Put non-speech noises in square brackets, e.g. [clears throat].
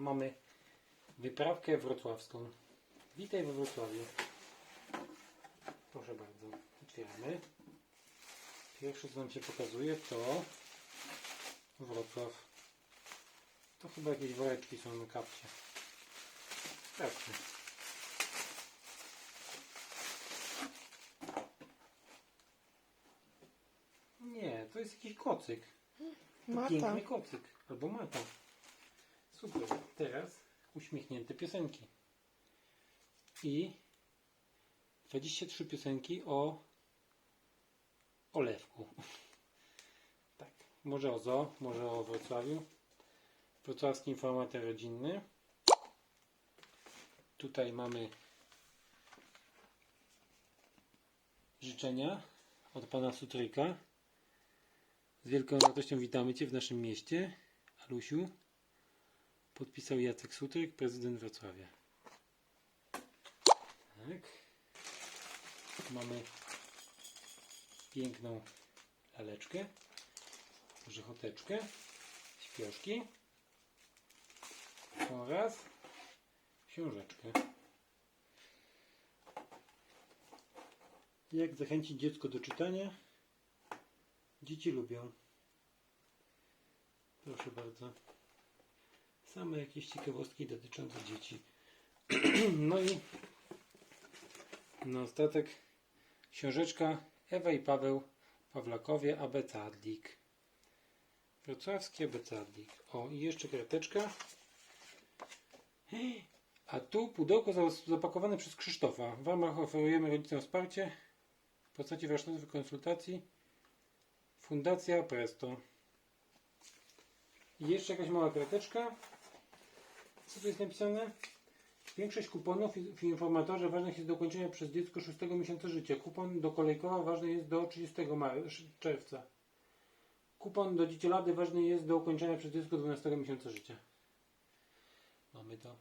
mamy wyprawkę wrocławską. Witaj we Wrocławiu. Proszę bardzo, otwieramy. Pierwsze co nam się pokazuje to Wrocław. To chyba jakieś woreczki są na kapcie. Sprawdźmy. Nie, to jest jakiś kocyk. Mata. Piękny kocyk. Albo mata. Super. Teraz uśmiechnięte piosenki. I 23 piosenki o olewku. [laughs] Tak. Może o zoo, może o Wrocławiu. Wrocławski informator rodzinny. Tutaj mamy życzenia od pana Sutryka. Z wielką radością witamy Cię w naszym mieście. Alusiu. Podpisał Jacek Sutryk, prezydent Wrocławia. Tak. Mamy piękną laleczkę, grzechoteczkę, śpioszki oraz książeczkę. Jak zachęcić dziecko do czytania? Dzieci lubią. Proszę bardzo. Same jakieś ciekawostki dotyczące dzieci. [clears throat] No i na ostatek książeczka Ewa i Paweł Pawlakowie Abecadlik. Wrocławski Abecadlik. O, i jeszcze krateczka. A tu pudełko za- zapakowane przez Krzysztofa. W ramach oferujemy rodzicom wsparcie w postaci warsztatów konsultacji. Fundacja Presto. I jeszcze jakaś mała krateczka. Co tu jest napisane? Większość kuponów w informatorze ważnych jest do ukończenia przez dziecko 6 miesiąca życia. Kupon do kolejkowa ważny jest do 30 maj- czerwca. Kupon do dzieciolady ważny jest do ukończenia przez dziecko 12 miesiąca życia. Mamy to.